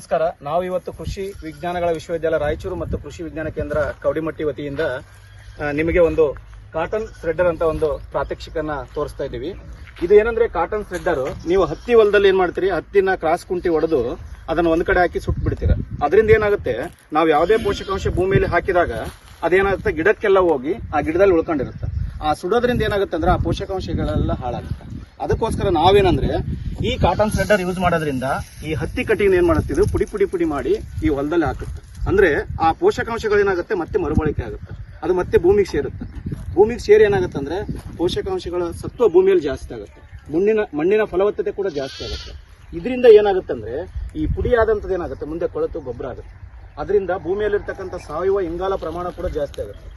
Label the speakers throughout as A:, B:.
A: ನಮಸ್ಕಾರ. ನಾವು ಇವತ್ತು ಕೃಷಿ ವಿಜ್ಞಾನಗಳ ವಿಶ್ವವಿದ್ಯಾಲಯ ರಾಯಚೂರು ಮತ್ತು ಕೃಷಿ ವಿಜ್ಞಾನ ಕೇಂದ್ರ ಕೌಡಿಮಟ್ಟಿ ವತಿಯಿಂದ ನಿಮಗೆ ಒಂದು ಕಾಟನ್ ಥ್ರೆಡ್ಡರ್ ಅಂತ ಒಂದು ಪ್ರಾತ್ಯಕ್ಷಿಕನ್ನ ತೋರಿಸ್ತಾ ಇದ್ದೀವಿ. ಇದು ಏನಂದ್ರೆ ಕಾಟನ್ ಥ್ರೆಡ್ಡರ್ ನೀವು ಹತ್ತಿ ಹೊಲದಲ್ಲಿ ಏನ್ ಮಾಡ್ತೀರಿ? ಹತ್ತಿನ ಕ್ರಾಸ್ ಕುಂಟಿ ಹೊಡೆದು ಅದನ್ನ ಒಂದ್ ಕಡೆ ಹಾಕಿ ಸುಟ್ಟು ಬಿಡ್ತೀರ. ಅದರಿಂದ ಏನಾಗುತ್ತೆ? ನಾವು ಯಾವುದೇ ಪೋಷಕಾಂಶ ಭೂಮಿಯಲ್ಲಿ ಹಾಕಿದಾಗ ಅದೇನಾಗುತ್ತೆ? ಗಿಡಕ್ಕೆಲ್ಲ ಹೋಗಿ ಆ ಗಿಡದಲ್ಲಿ ಉಳ್ಕೊಂಡಿರುತ್ತೆ. ಆ ಸುಡೋದ್ರಿಂದ ಏನಾಗುತ್ತೆ ಅಂದ್ರೆ ಆ ಪೋಷಕಾಂಶಗಳೆಲ್ಲ ಹಾಳಾಗುತ್ತೆ. ಅದಕ್ಕೋಸ್ಕರ ನಾವೇನಂದ್ರೆ ಈ ಕಾಟನ್ ಸ್ವೆಟರ್ ಯೂಸ್ ಮಾಡೋದ್ರಿಂದ ಈ ಹತ್ತಿ ಕಟ್ಟಿಗೆ ಏನ್ ಮಾಡುತ್ತಿದ್ದು ಪುಡಿ ಪುಡಿ ಪುಡಿ ಮಾಡಿ ಈ ಹೊಲದಲ್ಲಿ ಹಾಕುತ್ತೆ. ಅಂದ್ರೆ ಆ ಪೋಷಕಾಂಶಗಳು ಏನಾಗುತ್ತೆ? ಮತ್ತೆ ಮರುಬಳಕೆ ಆಗುತ್ತೆ. ಅದು ಮತ್ತೆ ಭೂಮಿಗೆ ಸೇರುತ್ತೆ. ಭೂಮಿಗೆ ಸೇರಿ ಏನಾಗುತ್ತೆ ಅಂದ್ರೆ ಪೋಷಕಾಂಶಗಳ ಸತ್ವ ಭೂಮಿಯಲ್ಲಿ ಜಾಸ್ತಿ ಆಗುತ್ತೆ. ಮಣ್ಣಿನ ಮಣ್ಣಿನ ಫಲವತ್ತತೆ ಕೂಡ ಜಾಸ್ತಿ ಆಗುತ್ತೆ. ಇದರಿಂದ ಏನಾಗುತ್ತೆ ಅಂದ್ರೆ ಈ ಪುಡಿ ಆದಂಥದ್ದು ಏನಾಗುತ್ತೆ? ಮುಂದೆ ಕೊಳತು ಗೊಬ್ಬರ ಆಗುತ್ತೆ. ಅದರಿಂದ ಭೂಮಿಯಲ್ಲಿರ್ತಕ್ಕಂಥ ಸಾವಯವ ಇಂಗಾಲ ಪ್ರಮಾಣ ಕೂಡ ಜಾಸ್ತಿ ಆಗುತ್ತೆ.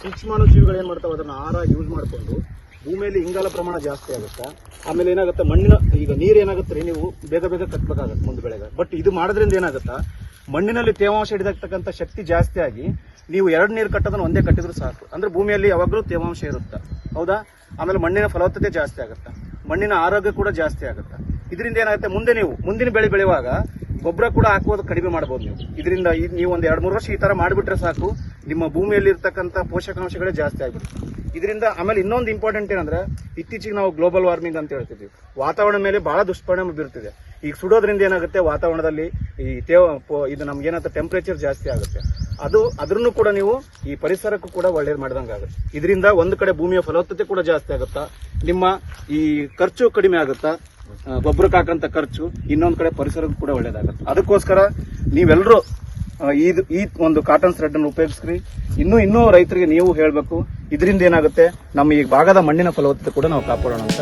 A: ಸೂಕ್ಷ್ಮಾಣು ಜೀವಿಗಳು ಏನ್ ಮಾಡ್ತಾವೆ? ಅದನ್ನು ಆಹಾರ ಯೂಸ್ ಮಾಡ್ಕೊಂಡು ಭೂಮಿಯಲ್ಲಿ ಇಂಗಾಲ ಪ್ರಮಾಣ ಜಾಸ್ತಿ ಆಗುತ್ತೆ. ಆಮೇಲೆ ಏನಾಗುತ್ತೆ? ಮಣ್ಣಿನ, ಈಗ ನೀರು ಏನಾಗುತ್ತೆ ರೀ ನೀವು? ಬೇಗ ಬೇಗ ಕಟ್ಬೇಕಾಗತ್ತೆ ಮುಂದೆ ಬೆಳೆಗೆ. ಬಟ್ ಇದು ಮಾಡೋದ್ರಿಂದ ಏನಾಗುತ್ತಾ? ಮಣ್ಣಿನಲ್ಲಿ ತೇವಾಂಶ ಹಿಡಿದಾಗ್ತಕ್ಕಂಥ ಶಕ್ತಿ ಜಾಸ್ತಿ ಆಗಿ ನೀವು ಎರಡು ನೀರು ಕಟ್ಟೋದನ್ನ ಒಂದೇ ಕಟ್ಟಿದ್ರು ಸಾಕು. ಅಂದ್ರೆ ಭೂಮಿಯಲ್ಲಿ ಯಾವಾಗಲೂ ತೇವಾಂಶ ಇರುತ್ತೆ? ಹೌದಾ? ಆಮೇಲೆ ಮಣ್ಣಿನ ಫಲವತ್ತತೆ ಜಾಸ್ತಿ ಆಗುತ್ತೆ? ಮಣ್ಣಿನ ಆರೋಗ್ಯ ಕೂಡ ಜಾಸ್ತಿ ಆಗುತ್ತೆ? ಇದರಿಂದ ಏನಾಗುತ್ತೆ? ಮುಂದೆ ನೀವು, ಮುಂದಿನ ಬೆಳೆ ಬೆಳೆಯುವಾಗ ಗೊಬ್ಬರ ಕೂಡ ಹಾಕುವುದು ಕಡಿಮೆ ಮಾಡಬಹುದು ನೀವು. ಇದರಿಂದ ನೀವು ಒಂದು ಎರಡು ಮೂರು ವರ್ಷ ಈ ತರ ಮಾಡಿಬಿಟ್ರೆ ಸಾಕು. ನಿಮ್ಮ ಭೂಮಿಯಲ್ಲಿ ಇರ್ತಕ್ಕಂಥ ಪೋಷಕಾಂಶಗಳೇ ಜಾಸ್ತಿ ಆಗಿಬಿಡುತ್ತೆ. ಇದರಿಂದ ಆಮೇಲೆ ಇನ್ನೊಂದು ಇಂಪಾರ್ಟೆಂಟ್ ಏನಂದ್ರೆ ಇತ್ತೀಚೆಗೆ ನಾವು ಗ್ಲೋಬಲ್ ವಾರ್ಮಿಂಗ್ ಅಂತ ಹೇಳ್ತಿದ್ವಿ. ವಾತಾವರಣ ಮೇಲೆ ಬಹಳ ದುಷ್ಪರಿಣಾಮ ಬೀರ್ತಿದೆ. ಈಗ ಸುಡೋದ್ರಿಂದ ಏನಾಗುತ್ತೆ? ವಾತಾವರಣದಲ್ಲಿ ಈ ತೇವ ಇದು ನಮ್ಗೆ ಏನಂತ ಟೆಂಪರೇಚರ್ ಜಾಸ್ತಿ ಆಗುತ್ತೆ. ಅದು ಅದ್ರೂ ಕೂಡ ನೀವು ಈ ಪರಿಸರಕ್ಕೂ ಕೂಡ ಒಳ್ಳೇದು ಮಾಡಿದಂಗೆ ಆಗುತ್ತೆ. ಇದರಿಂದ ಒಂದು ಕಡೆ ಭೂಮಿಯ ಫಲವತ್ತತೆ ಕೂಡ ಜಾಸ್ತಿ ಆಗುತ್ತಾ? ನಿಮ್ಮ ಈ ಖರ್ಚು ಕಡಿಮೆ ಆಗುತ್ತಾ? ಗೊಬ್ಬರಕ್ಕೆ ಹಾಕಂತ ಖರ್ಚು ಇನ್ನೊಂದು ಕಡೆ ಪರಿಸರಕ್ಕೂ ಕೂಡ ಒಳ್ಳೇದಾಗುತ್ತೆ. ಅದಕ್ಕೋಸ್ಕರ ನೀವೆಲ್ಲರೂ ಇದು ಈ ಒಂದು ಕಾಟನ್ ಥ್ರೆಡ್ ಅನ್ನು ಉಪಯೋಗಿಸ್ರಿ. ಇನ್ನೂ ಇನ್ನೂ ರೈತರಿಗೆ ನೀವು ಹೇಳಬೇಕು. ಇದರಿಂದ ಏನಾಗುತ್ತೆ? ನಮ್ಮ ಈ ಭಾಗದ ಮಣ್ಣಿನ ಫಲವತ್ತತೆ ಕೂಡ ನಾವು ಕಾಪಾಡೋಣ ಅಂತ